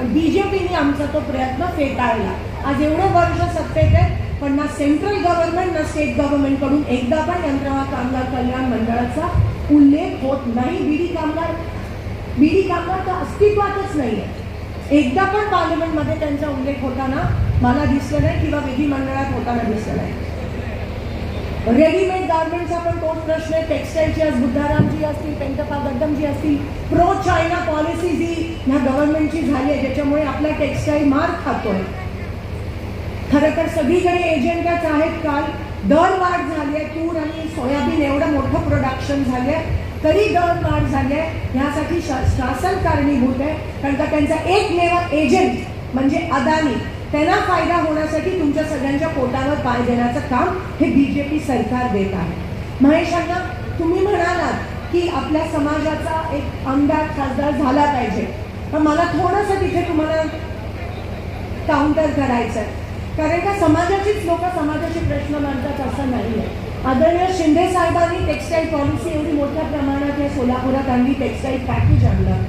पण बीजेपीने आमचा तो प्रयत्न फेटाळला. आज एवढं वर्ष सत्तेत आहे पण ना सेंट्रल गव्हर्नमेंट ना स्टेट गव्हर्नमेंटकडून एकदा पण यंत्रणा कामगार कल्याण मंडळाचा उल्लेख होत नाही. बीडी कामगार बीडी कामगार तर अस्तित्वातच नाही आहे एकदा पण पार्लमेंटमध्ये त्यांचा उल्लेख होताना मला दिसलं नाही किंवा विधिमंडळात होताना दिसलं नाही. रेडीमेड गार्मेंटचा पण कोण प्रश्न आहे टेक्स्टाईलची आज बुद्धारामजी असतील पेंटपा गड्डमजी असतील प्रो चायना पॉलिसी जी ह्या गव्हर्नमेंटची झाली आहे ज्याच्यामुळे आपला टेक्स्टाईल मार खातोय. खरं तर सगळीकडे एजंटच आहेत काल. दर वाढ झाली आहे तूर आणि सोयाबीन एवढं मोठं प्रोडक्शन झालं आहे तरी दर वाढ झाली आहे. ह्यासाठी शा शासन कारणीभूत आहे कारण का त्यांचा एकमेव एजंट म्हणजे अदानी त्यांना फायदा होण्यासाठी तुमच्या सगळ्यांच्या पोटावर पाय देण्याचं काम हे बी जे पी सरकार देत आहे. महेशांना तुम्ही म्हणालात की आपल्या समाजाचा एक आमदार खासदार झाला पाहिजे. पण मला थोडंसं तिथे तुम्हाला काउंटर करायचं आहे कारण का समाजाचीच लोक समाजाचे प्रश्न मांडतात असं नाही आहे आदरणीय शिंदे साहेबांनी टेक्स्टाईल पॉलिसी एवढी मोठ्या प्रमाणात या सोलापुरात आणली टेक्स्टाईल पॅकेज आणलं.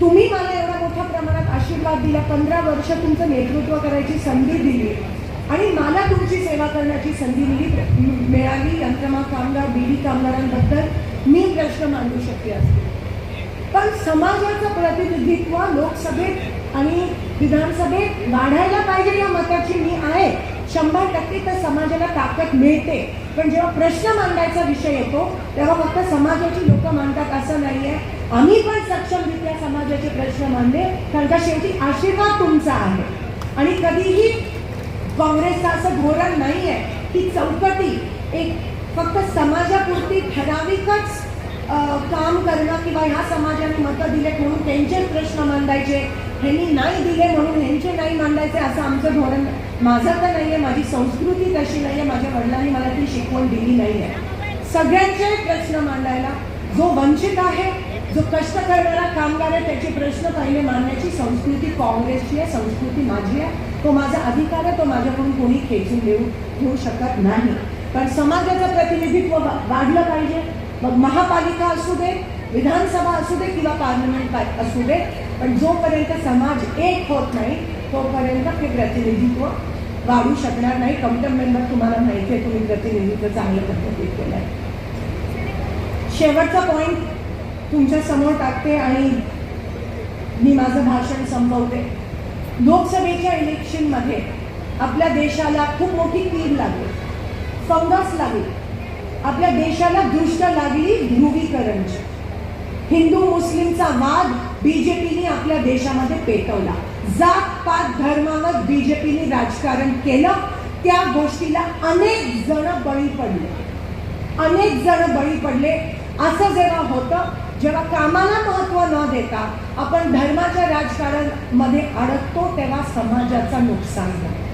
तुम्ही मला एवढ्या मोठ्या प्रमाणात आशीर्वाद दिला पंधरा वर्ष तुमचं नेतृत्व करायची संधी दिली. आणि मला तुमची सेवा करण्याची संधी मिळाली. कामगार बीडी कामगारांबद्दल मी प्रश्न मांडू शकते असते. पण समाजाचं प्रतिनिधित्व लोकसभेत आणि विधानसभेत वाढायला पाहिजे या मताची मी आहे. शंभर टक्के तर समाजाला ताकद मिळते. पण जेव्हा प्रश्न मांडायचा विषय येतो तेव्हा फक्त समाजाची लोक मांडतात असं नाहीये. आम्ही पण सक्षमरित्या समाजाचे प्रश्न मांडले कारण का शेवटी आशीर्वाद तुमचा आहे. आणि कधीही काँग्रेसचं असं धोरण नाही आहे की चौकटी एक फक्त समाजापुरती ठराविकच काम करणं किंवा ह्या समाजाने मतं दिले म्हणून त्यांचेच प्रश्न मांडायचे. ह्यांनी नाही दिले म्हणून ह्यांचे नाही मांडायचे असं आमचं धोरण माझं तर नाही आहे माझी संस्कृती तशी नाही आहे माझ्या वडिलांनी मला ती शिकवण दिली नाही आहे सगळ्यांचे प्रश्न मांडायला जो वंचित आहे जो कष्ट करणारा कामगार आहे त्याचे प्रश्न पहिले मांडण्याची संस्कृती काँग्रेसची आहे संस्कृती माझी आहे. तो माझा अधिकार आहे तो माझ्याकडून कोणी खेचून देऊ घेऊ शकत नाही. पण समाजाचं प्रतिनिधित्व वाढलं पाहिजे. मग महापालिका असू दे विधानसभा असू दे किंवा पार्लमेंट पा- असू दे पण जोपर्यंत समाज एक होत नाही तोपर्यंत हे प्रतिनिधित्व वाढू शकणार नाही. कमिटम मेंबर तुम्हाला माहिती आहे तुम्ही प्रतिनिधित्व चांगल्या पद्धतीत केलं आहे शेवटचा पॉईंट तुमच्यासमोर टाकते आणि मी माझं भाषण संपवते. लोकसभेच्या इलेक्शनमध्ये आपल्या देशाला खूप मोठी कीड लागली. फंगस लागली. आपल्या देशाला दृष्ट लागली ध्रुवीकरणची. हिंदू मुस्लिमचा वाद बीजेपीने आपल्या देशामध्ये पेटवला. जात पात धर्मावर बीजेपीने राजकारण केलं. त्या गोष्टीला अनेक जण बळी पडले. अनेक जण बळी पडले. असं जेव्हा होतं जेव्हा कामाला महत्त्व न देता आपण धर्माच्या राजकारणमध्ये अडकतो तेव्हा समाजाचं नुकसान झालं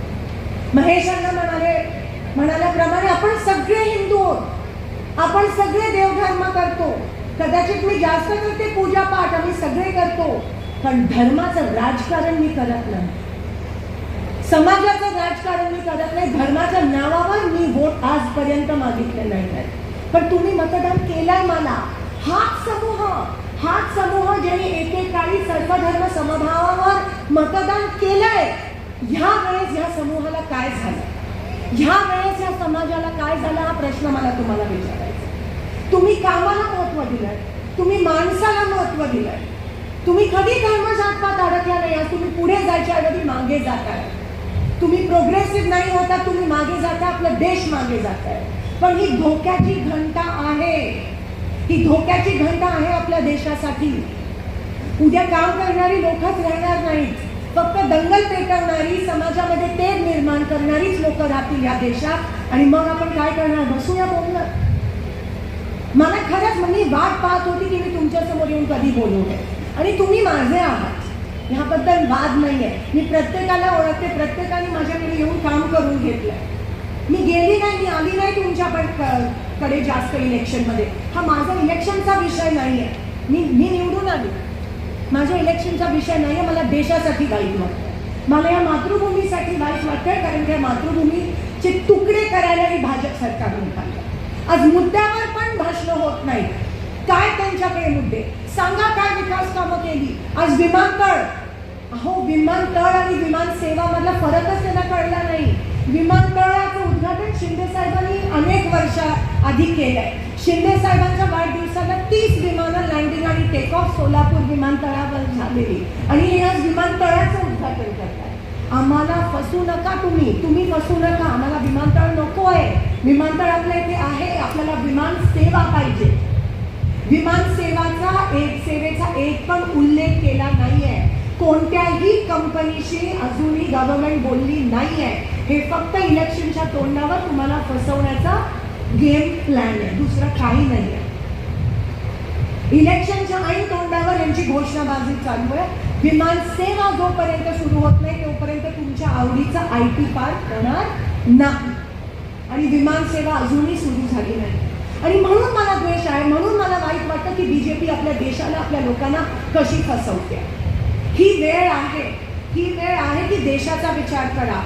महेशांना म्हणाले म्हणाल्याप्रमाणे आपण सगळे हिंदू आहोत. आपण सगळे देवधर्म करतो. कदाचित मी जास्त करते पूजा पाठ आम्ही सगळे करतो. पण धर्माचं राजकारण मी करत नाही. समाजाचं राजकारण मी करत नाही. धर्माच्या नावावर मी वोट आजपर्यंत मागितले नाही आहेत पण तुम्ही मतदान केलंय मला. हाच समूह हाच समूह ज्यांनी एकेकाळी सर्वधर्म समभावावर मतदान केलंय ह्या वेळेस ह्या समूहाला काय झालं? ह्या वेळेस या समाजाला काय झालं हा प्रश्न मला तुम्हाला विचारायचा तुम्ही कामाला महत्त्व दिलंय तुम्ही माणसाला महत्त्व दिलंय. तुम्ही कधी धर्मजातपात अडकला नाही आज तुम्ही पुढे जायच्या ऐवजी मागे जात आहे तुम्ही प्रोग्रेसिव्ह नाही होता तुम्ही मागे जाता आपला देश मागे जात आहे पण ही धोक्याची घंटा आहे. ही धोक्याची घंटा आहे आपल्या देशासाठी. उद्या काम करणारी लोकच राहणार नाहीत. फक्त दंगल पेटवणारी समाजामध्ये लोक राहतील या देशात. आणि मग आपण काय करणार? बसूया बोलणार मला खरंच मी वाट पाहत होती की मी तुमच्यासमोर येऊन कधी बोलू नये. आणि तुम्ही माझे आहात. ह्याबद्दल वाद नाहीये. मी प्रत्येकाला ओळखते प्रत्येकाने माझ्याकडे येऊन काम करून घेतलंय. मी गेली नाही मी आली नाही तुमच्या पण कडे जास्त इलेक्शनमध्ये हा माझा इलेक्शनचा विषय नाहीये. मी मी निवडून आली. माझ्या इलेक्शनचा विषय नाहीये मला देशासाठी वाईट वाटतं मला या मातृभूमीसाठी वाईट वाटतं कारण त्या मातृभूमीचे तुकडे करायला ही भाजप सरकार आज मुद्द्यावर पण भाषण होत नाही. काय त्यांच्याकडे मुद्दे? सांगा काय विकास कामं केली? आज विमानतळ. अहो विमानतळ आणि विमान सेवा मधला फरकच त्यांना कळला नाही. विमानतळाचं उद्घाटन शिंदे साहेबांनी अनेक वर्ष आधी केलंय. शिंदे साहेबांच्या वाढदिवसाला तीस विमानं लँडिंग आणि टेक ऑफ सोलापूर विमानतळावर झालेली. आणि हे आज विमानतळाचं उद्घाटन करताय. आम्हाला फसू नका तुम्ही. तुम्ही फसू नका. आम्हाला विमानतळ नको आहे. विमानतळातलं ते आहे. आपल्याला विमान सेवा पाहिजे. विमान सेवाचा एक सेवेचा एक पण उल्लेख केला नाही आहे कोणत्याही कंपनीशी अजूनही गव्हर्नमेंट बोलली नाही आहे हे फक्त इलेक्शनच्या तोंडावर तुम्हाला फसवण्याचा गेम प्लॅन आहे. दुसरं काही नाही आहे इलेक्शनच्या ऐन तोंडावर यांची घोषणाबाजी चालू आहे. विमान सेवा जोपर्यंत सुरू होत नाही तोपर्यंत तुमच्या आवडीचा आय टी पार्क होणार नाही. आणि विमान सेवा अजूनही सुरू झाली नाही. आणि म्हणून मला द्वेष आहे म्हणून मला वाईट वाटतं की बी जे पी आपल्या देशाला आपल्या लोकांना कशी फसवते. ही वेळ आहे ही वेळ आहे की देशाचा विचार करा.